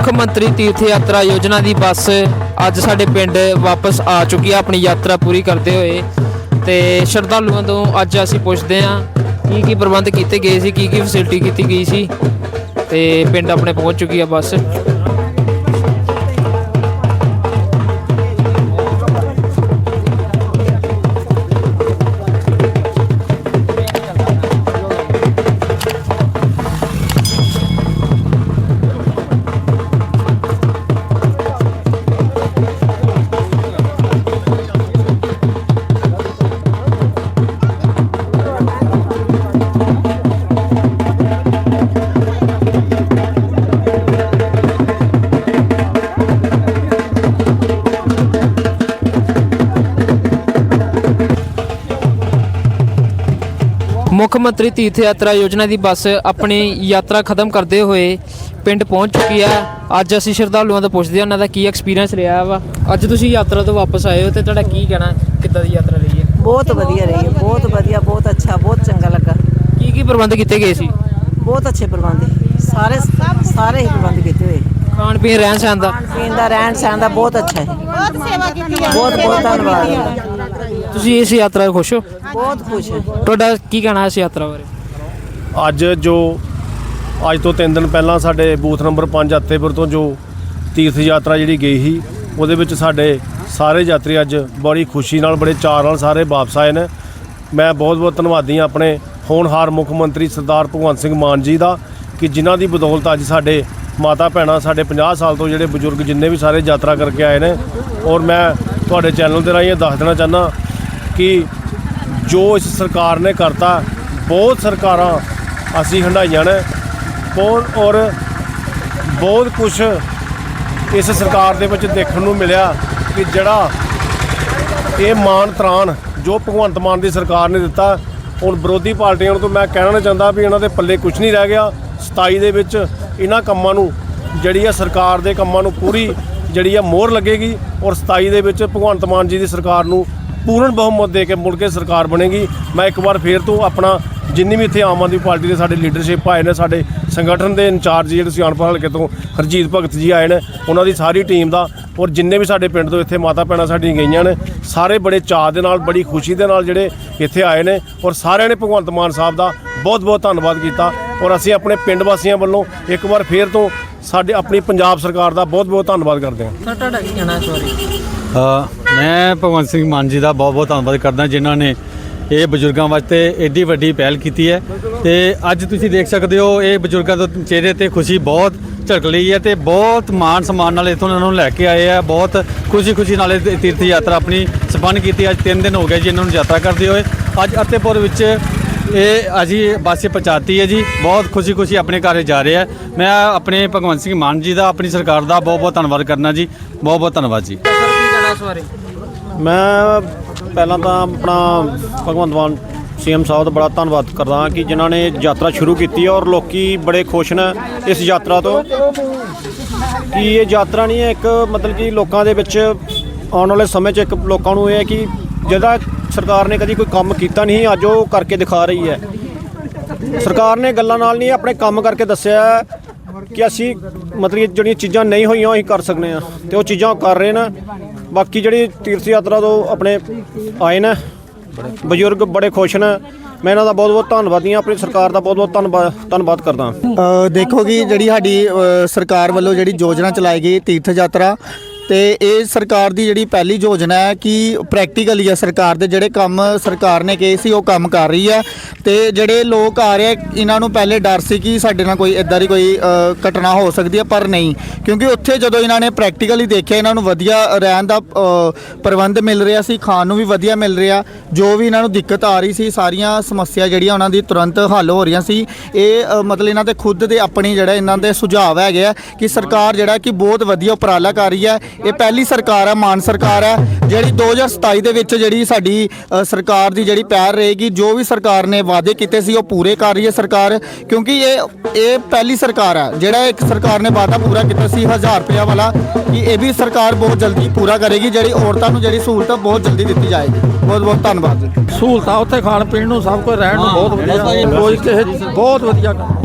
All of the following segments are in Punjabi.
ਮੁੱਖ ਮੰਤਰੀ ਤੀਰਥ ਯਾਤਰਾ ਯੋਜਨਾ ਦੀ ਬੱਸ ਅੱਜ ਸਾਡੇ ਪਿੰਡ ਵਾਪਸ ਆ ਚੁੱਕੀ ਆ। ਆਪਣੀ ਯਾਤਰਾ ਪੂਰੀ ਕਰਦੇ ਹੋਏ ਤੇ ਸ਼ਰਧਾਲੂਆਂ ਤੋਂ ਅੱਜ ਅਸੀਂ ਪੁੱਛਦੇ ਹਾਂ ਕੀ ਕੀ ਪ੍ਰਬੰਧ ਕੀਤੇ ਗਏ ਸੀ, ਕੀ ਕੀ ਫੈਸਿਲਿਟੀ ਕੀਤੀ ਗਈ ਸੀ ਤੇ ਪਿੰਡ ਆਪਣੇ ਪਹੁੰਚ ਚੁੱਕੀ ਆ ਬੱਸ। ਮੁੱਖ ਮੰਤਰੀ ਤੀਰਥ ਯਾਤਰਾ ਯੋਜਨਾ ਦੀ ਬੱਸ ਆਪਣੀ ਯਾਤਰਾ ਖਤਮ ਕਰਦੇ ਹੋਏ ਪਿੰਡ ਪਹੁੰਚ ਚੁੱਕੀ ਹੈ ਅੱਜ ਅਸੀਂ ਸ਼ਰਧਾਲੂਆਂ ਤੋਂ ਪੁੱਛਦੇ ਹਾਂ ਉਹਨਾਂ ਦਾ ਕੀ ਐਕਸਪੀਰੀਅੰਸ ਰਿਹਾ ਵਾ? ਅੱਜ ਤੁਸੀਂ ਯਾਤਰਾ ਤੋਂ ਵਾਪਸ ਆਏ ਹੋ ਤੇ ਤੁਹਾਡਾ ਕੀ ਕਹਿਣਾ ਕਿੱਦਾਂ ਦੀ ਯਾਤਰਾ ਰਹੀ ਹੈ? ਬਹੁਤ ਵਧੀਆ ਰਹੀ ਹੈ ਬਹੁਤ ਵਧੀਆ ਬਹੁਤ ਅੱਛਾ ਬਹੁਤ ਚੰਗਾ ਲੱਗਾ। ਕੀ ਕੀ ਪ੍ਰਬੰਧ ਕੀਤੇ ਗਏ ਸੀ? ਬਹੁਤ ਅੱਛੇ ਪ੍ਰਬੰਧ। ਸਾਰੇ ਸਾਰੇ ਹੀ ਪ੍ਰਬੰਧ ਕੀਤੇ ਹੋਏ। ਖਾਣ ਪੀਣ ਰਹਿਣ ਸਹਿਣ ਦਾ? ਪੀਣ ਦਾ ਰਹਿਣ ਸਹਿਣ ਦਾ ਬਹੁਤ ਅੱਛਾ ਹੈ ਬਹੁਤ ਸੇਵਾ ਕੀਤੀ ਹੈ। ਬਹੁਤ ਬਹੁਤ ਧੰਨਵਾਦ। ਤੁਸੀਂ ਇਸ ਯਾਤਰਾ ਤੋਂ ਖੁਸ਼ ਹੋ? ਬਹੁਤ ਖੁਸ਼ ਹੈ। ਤੁਹਾਡਾ ਕੀ ਕਹਿਣਾ ਇਸ ਯਾਤਰਾ ਬਾਰੇ? ਅੱਜ ਜੋ ਅੱਜ ਤੋਂ 3 ਦਿਨ ਪਹਿਲਾਂ ਸਾਡੇ ਬੂਥ ਨੰਬਰ 5 ਅੱਤੇਪੁਰ ਤੋਂ ਜੋ ਤੀਰਥ ਯਾਤਰਾ ਜਿਹੜੀ ਗਈ ਸੀ ਉਹਦੇ ਵਿੱਚ ਸਾਡੇ ਸਾਰੇ ਯਾਤਰੀ ਅੱਜ ਬੜੀ ਖੁਸ਼ੀ ਨਾਲ ਬੜੇ ਚਾਅ ਨਾਲ ਸਾਰੇ ਵਾਪਸ ਆਏ ਨੇ। ਮੈਂ ਬਹੁਤ ਬਹੁਤ ਧੰਨਵਾਦੀ ਹਾਂ ਆਪਣੇ ਹੋਣਹਾਰ ਮੁੱਖ ਮੰਤਰੀ ਸਰਦਾਰ ਭਗਵੰਤ ਸਿੰਘ ਮਾਨ ਜੀ ਦਾ ਕਿ ਜਿਨ੍ਹਾਂ ਦੀ ਬਦੌਲਤ ਅੱਜ ਸਾਡੇ ਮਾਤਾ ਭੈਣਾਂ ਸਾਡੇ 50 ਸਾਲ ਤੋਂ ਜਿਹੜੇ ਬਜ਼ੁਰਗ ਜਿੰਨੇ ਵੀ ਸਾਰੇ ਯਾਤਰਾ ਕਰਕੇ ਆਏ ਨੇ। ਔਰ ਮੈਂ ਤੁਹਾਡੇ ਚੈਨਲ ਦੇ ਰਾਹੀਂ ਇਹ ਦੱਸ ਦੇਣਾ ਚਾਹੁੰਦਾ ਕਿ ਜੋ ਇਸ ਸਰਕਾਰ ਨੇ ਕਰਤਾ, ਬਹੁਤ ਸਰਕਾਰਾਂ ਅਸੀਂ ਹੰਡਾਈਆਂ ਨੇ। ਬਹੁਤ ਔਰ ਬਹੁਤ ਕੁਝ ਇਸ ਸਰਕਾਰ ਦੇ ਵਿੱਚ ਦੇਖਣ ਨੂੰ ਮਿਲਿਆ ਕਿ ਜਿਹੜਾ ਇਹ ਮਾਨ ਤਰਾਨ ਜੋ ਭਗਵੰਤ ਮਾਨ ਦੀ ਸਰਕਾਰ ਨੇ ਦਿੱਤਾ, ਹੁਣ ਵਿਰੋਧੀ ਪਾਰਟੀਆਂ ਨੂੰ ਤਾਂ ਮੈਂ ਕਹਿਣਾ ਨਹੀਂ ਚਾਹੁੰਦਾ ਵੀ ਇਹਨਾਂ ਦੇ ਪੱਲੇ ਕੁਝ ਨਹੀਂ ਰਹਿ ਗਿਆ। 27 ਦੇ ਵਿੱਚ ਇਹਨਾਂ ਕੰਮਾਂ ਨੂੰ, ਜਿਹੜੀ ਆ ਸਰਕਾਰ ਦੇ ਕੰਮਾਂ ਨੂੰ ਪੂਰੀ ਜਿਹੜੀ ਆ ਮੋਹਰ ਲੱਗੇਗੀ ਔਰ 27 ਦੇ ਵਿੱਚ ਭਗਵੰਤ ਮਾਨ ਜੀ ਦੀ ਸਰਕਾਰ ਨੂੰ ਪੂਰਨ ਬਹੁਮਤ ਦੇ ਕੇ ਮੁੜ ਕੇ ਸਰਕਾਰ ਬਣੇਗੀ। ਮੈਂ ਇੱਕ ਵਾਰ ਫੇਰ ਤੋਂ ਆਪਣਾ ਜਿੰਨੀ ਵੀ ਇੱਥੇ ਆਮ ਆਦਮੀ ਪਾਰਟੀ ਦੇ ਸਾਡੇ ਲੀਡਰਸ਼ਿਪ ਆਏ ਨੇ, ਸਾਡੇ ਸੰਗਠਨ ਦੇ ਇੰਚਾਰਜ ਜਿਹੜੇ ਸਿਆਣਪੁਰ ਹਲਕੇ ਤੋਂ ਹਰਜੀਤ ਭਗਤ ਜੀ ਆਏ ਨੇ, ਉਹਨਾਂ ਦੀ ਸਾਰੀ ਟੀਮ ਦਾ ਔਰ ਜਿੰਨੇ ਵੀ ਸਾਡੇ ਪਿੰਡ ਤੋਂ ਇੱਥੇ ਮਾਤਾ ਭੈਣਾਂ ਸਾਡੀਆਂ ਗਈਆਂ ਨੇ, ਸਾਰੇ ਬੜੇ ਚਾਅ ਦੇ ਨਾਲ, ਬੜੀ ਖੁਸ਼ੀ ਦੇ ਨਾਲ ਜਿਹੜੇ ਇੱਥੇ ਆਏ ਨੇ ਔਰ ਸਾਰਿਆਂ ਨੇ ਭਗਵੰਤ ਮਾਨ ਸਾਹਿਬ ਦਾ ਬਹੁਤ ਬਹੁਤ ਧੰਨਵਾਦ ਕੀਤਾ ਔਰ ਅਸੀਂ ਆਪਣੇ ਪਿੰਡ ਵਾਸੀਆਂ ਵੱਲੋਂ ਇੱਕ ਵਾਰ ਫੇਰ ਤੋਂ ਸਾਡੇ ਆਪਣੀ ਪੰਜਾਬ ਸਰਕਾਰ ਦਾ ਬਹੁਤ ਬਹੁਤ ਧੰਨਵਾਦ ਕਰਦੇ ਹਾਂ। ਸਰ, ਤੁਹਾਡਾ ਕੀ ਕਹਿਣਾ ਇਸ ਬਾਰੇ? ਮੈਂ ਭਗਵੰਤ ਸਿੰਘ ਮਾਨ ਜੀ ਦਾ ਬਹੁਤ ਬਹੁਤ ਧੰਨਵਾਦ ਕਰਦਾ ਜਿਨ੍ਹਾਂ ਨੇ ਇਹ ਬਜ਼ੁਰਗਾਂ ਵਾਸਤੇ ਏਡੀ ਵੱਡੀ ਪਹਿਲ ਕੀਤੀ ਹੈ। ਤੇ ਅੱਜ ਤੁਸੀਂ ਦੇਖ ਸਕਦੇ ਹੋ, ਇਹ ਬਜ਼ੁਰਗਾਂ ਦੇ ਚਿਹਰੇ ਤੇ ਖੁਸ਼ੀ ਬਹੁਤ ਝਲਕ ਲਈ ਹੈ ਤੇ ਬਹੁਤ ਮਾਣ ਸਨਮਾਨ ਨਾਲ ਇੱਥੋਂ ਇਹਨਾਂ ਨੂੰ ਲੈ ਕੇ ਆਏ ਆ। ਬਹੁਤ ਖੁਸ਼ੀ ਖੁਸ਼ੀ ਨਾਲ ਇਹ ਤੀਰਥ ਯਾਤਰਾ ਆਪਣੀ ਸੰਪੰਨ ਕੀਤੀ ਅੱਜ 3 ਦਿਨ ਹੋ ਗਏ ਜੀ ਇਹਨਾਂ ਨੂੰ ਯਾਤਰਾ ਕਰਦੇ ਹੋਏ। ਅੱਜ ਅਤੇਪੁਰ ਵਿੱਚ ਇਹ ਅਸੀਂ ਬੱਸ ਪਹੁੰਚਾਤੀ ਹੈ ਜੀ। ਬਹੁਤ ਖੁਸ਼ੀ ਖੁਸ਼ੀ ਆਪਣੇ ਘਰ ਜਾ ਰਹੇ ਆ। ਮੈਂ ਆਪਣੇ ਭਗਵੰਤ ਸਿੰਘ ਮਾਨ ਜੀ ਦਾ, ਆਪਣੀ ਸਰਕਾਰ ਦਾ ਬਹੁਤ ਬਹੁਤ ਧੰਨਵਾਦ ਕਰਨਾ ਜੀ। ਬਹੁਤ ਬਹੁਤ ਧੰਨਵਾਦ ਜੀ। ਸਰ ਬਾਰੇ? ਮੈਂ ਪਹਿਲਾਂ ਤਾਂ ਆਪਣਾ ਭਗਵੰਤ ਮਾਨ ਸੀਐਮ ਸਾਹਿਬ ਦਾ ਬੜਾ ਧੰਨਵਾਦ ਕਰਦਾ ਹਾਂ ਕਿ ਜਿਨ੍ਹਾਂ ਨੇ ਯਾਤਰਾ ਸ਼ੁਰੂ ਕੀਤੀ ਹੈ ਔਰ ਲੋਕੀ ਬੜੇ ਖੁਸ਼ ਨੇ ਇਸ ਯਾਤਰਾ ਤੋਂ। ਕਿ ਇਹ ਯਾਤਰਾ ਨਹੀਂ ਹੈ, ਇੱਕ ਮਤਲਬ ਕਿ ਲੋਕਾਂ ਦੇ ਵਿੱਚ ਆਉਣ ਵਾਲੇ ਸਮੇਂ 'ਚ ਇੱਕ ਲੋਕਾਂ ਨੂੰ ਇਹ ਹੈ ਕਿ ਜਿਹੜਾ ਸਰਕਾਰ ਨੇ ਕਦੀ ਕੋਈ ਕੰਮ ਕੀਤਾ ਨਹੀਂ, ਅੱਜ ਉਹ ਕਰਕੇ ਦਿਖਾ ਰਹੀ ਹੈ। ਸਰਕਾਰ ਨੇ ਗੱਲਾਂ ਨਾਲ ਨਹੀਂ, ਆਪਣੇ ਕੰਮ ਕਰਕੇ ਦੱਸਿਆ ਕਿ ਅਸੀਂ ਮਤਲਬ ਕਿ ਜਿਹੜੀਆਂ ਚੀਜ਼ਾਂ ਨਹੀਂ ਹੋਈਆਂ, ਉਹ ਅਸੀਂ ਕਰ ਸਕਦੇ ਆ ਤੇ ਉਹ ਚੀਜ਼ਾਂ ਉਹ ਕਰ ਰਹੇ ਨੇ। ਬਾਕੀ ਜਿਹੜੀ ਤੀਰਥ ਯਾਤਰਾ ਤੋਂ ਆਪਣੇ ਆਏ ਨੇ, ਬਜ਼ੁਰਗ ਬੜੇ ਖੁਸ਼ ਨੇ। ਮੈਂ ਇਹਨਾਂ ਦਾ ਬਹੁਤ ਬਹੁਤ ਧੰਨਵਾਦੀ ਹਾਂ, ਆਪਣੀ ਸਰਕਾਰ ਦਾ ਬਹੁਤ ਬਹੁਤ ਧੰਨਵਾਦ ਧੰਨਵਾਦ ਕਰਦਾ। ਦੇਖੋ ਕਿ ਜਿਹੜੀ ਸਾਡੀ ਸਰਕਾਰ ਵੱਲੋਂ ਜਿਹੜੀ ਯੋਜਨਾ ਚਲਾਈ ਗਈ ਤੀਰਥ ਯਾਤਰਾ ਤੇ ਇਹ ਸਰਕਾਰ ਦੀ ਜਿਹੜੀ ਪਹਿਲੀ ਯੋਜਨਾ ਹੈ ਕਿ ਪ੍ਰੈਕਟੀਕਲੀ ਹੈ ਸਰਕਾਰ ਦੇ ਜਿਹੜੇ ਕੰਮ ਸਰਕਾਰ ਨੇ ਕਹੇ ਸੀ ਉਹ ਕੰਮ ਕਰ ਰਹੀ ਹੈ ਤੇ ਜਿਹੜੇ ਲੋਕ ਆ ਰਹੇ ਆ, ਇਹਨਾਂ ਨੂੰ ਪਹਿਲੇ ਡਰ ਸੀ ਕਿ ਸਾਡੇ ਨਾਲ ਕੋਈ ਇਦਾਂ ਦੀ ਕੋਈ ਘਟਨਾ ਹੋ ਸਕਦੀ ਹੈ ਪਰ ਨਹੀਂ। ਕਿਉਂਕਿ ਉੱਥੇ ਜਦੋਂ ਇਹਨਾਂ ਨੇ ਪ੍ਰੈਕਟੀਕਲੀ ਦੇਖਿਆ ਇਹਨਾਂ ਨੂੰ ਵਧੀਆ ਰਹਿਣ ਦਾ ਪ੍ਰਬੰਧ ਮਿਲ ਰਿਹਾ ਸੀ ਖਾਣ ਨੂੰ ਵੀ ਵਧੀਆ ਮਿਲ ਰਿਹਾ। ਜੋ ਵੀ ਇਹਨਾਂ ਨੂੰ ਦਿੱਕਤ ਆ ਰਹੀ ਸੀ ਸਾਰੀਆਂ ਸਮੱਸਿਆ ਜਿਹੜੀਆਂ ਉਹਨਾਂ ਦੀ ਤੁਰੰਤ ਹੱਲ ਹੋ ਰਹੀਆਂ ਸੀ। ਇਹ ਮਤਲਬ ਇਹਨਾਂ ਦੇ ਖੁਦ ਦੇ ਆਪਣੀ ਜਿਹੜਾ ਇਹਨਾਂ ਦੇ ਸੁਝਾਅ ਹੈਗੇ ਆ ਕਿ ਸਰਕਾਰ ਜਿਹੜਾ ਕਿ ਬਹੁਤ ਵਧੀਆ ਉਪਰਾਲਾ ਕਰ ਰਹੀ ਹੈ ਇਹ ਪਹਿਲੀ ਸਰਕਾਰ ਹੈ ਮਾਨ ਸਰਕਾਰ ਹੈ ਜਿਹੜੀ 2027 ਦੇ ਵਿੱਚ ਜਿਹੜੀ ਸਾਡੀ ਸਰਕਾਰ ਦੀ ਜਿਹੜੀ ਪੈਰ ਰਹੇਗੀ ਜੋ ਵੀ ਸਰਕਾਰ ਨੇ ਵਾਅਦੇ ਕੀਤੇ ਸੀ ਉਹ ਪੂਰੇ ਕਰ ਰਹੀ ਹੈ ਸਰਕਾਰ ਕਿਉਂਕਿ ਇਹ ਇਹ ਪਹਿਲੀ ਸਰਕਾਰ ਹੈ ਜਿਹੜਾ ਇੱਕ ਸਰਕਾਰ ਨੇ ਵਾਅਦਾ ਪੂਰਾ ਕੀਤਾ ਸੀ 1000 ਰੁਪਇਆ ਵਾਲਾ ਕਿ ਇਹ ਵੀ ਸਰਕਾਰ ਬਹੁਤ ਜਲਦੀ ਪੂਰਾ ਕਰੇਗੀ ਜਿਹੜੀ ਔਰਤਾਂ ਨੂੰ ਜਿਹੜੀ ਸਹੂਲਤ ਬਹੁਤ ਜਲਦੀ ਦਿੱਤੀ ਜਾਏਗੀ। ਬਹੁਤ ਬਹੁਤ ਧੰਨਵਾਦ ਸਹੂਲਤਾਂ ਉੱਥੇ ਖਾਣ ਪੀਣ ਨੂੰ ਸਭ ਕੁਝ ਰਹਿਣ ਨੂੰ ਬਹੁਤ ਵਧੀਆ। ਕੋਈ ਕਿਸੇ ਬਹੁਤ ਵਧੀਆ। ਕੰਮ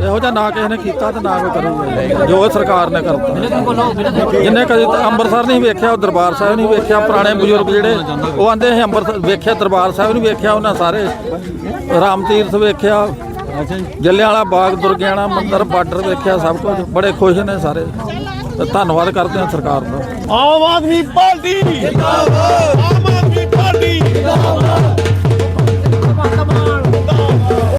ਇਹੋ ਜਿਹਾ ਨਾ ਕਿਸੇ ਨੇ ਕੀਤਾ ਤੇ ਨਾ ਕੋਈ ਕਰੂਗਾ ਜੋ ਸਰਕਾਰ ਨੇ ਕਰਤਾ। ਜਿੰਨੇ ਕਦੇ ਅੰਮ੍ਰਿਤਸਰ ਨਹੀਂ ਵੇਖਿਆ, ਉਹ ਦਰਬਾਰ ਸਾਹਿਬ ਨਹੀਂ ਵੇਖਿਆ, ਪੁਰਾਣੇ ਬਜ਼ੁਰਗ ਜਿਹੜੇ, ਉਹ ਆਂਦੇ ਸੀ ਅੰਮ੍ਰਿਤਸਰ ਵੇਖਿਆ, ਦਰਬਾਰ ਸਾਹਿਬ ਨਹੀਂ ਵੇਖਿਆ, ਉਹਨਾਂ ਸਾਰੇ ਰਾਮ ਤੀਰਥ ਵੇਖਿਆ, ਜਲਿਆਂਵਾਲਾ ਬਾਗ, ਦੁਰਗਿਆਣਾ ਮੰਦਿਰ, ਬਾਰਡਰ ਵੇਖਿਆ, ਸਭ ਕੁਝ। ਬੜੇ ਖੁਸ਼ ਨੇ ਸਾਰੇ। ਧੰਨਵਾਦ ਕਰਦੇ ਹਾਂ ਸਰਕਾਰ ਦਾ। ਆਮ ਆਦਮੀ ਪਾਰਟੀ। ਜਿੰਦਾਬਾਦ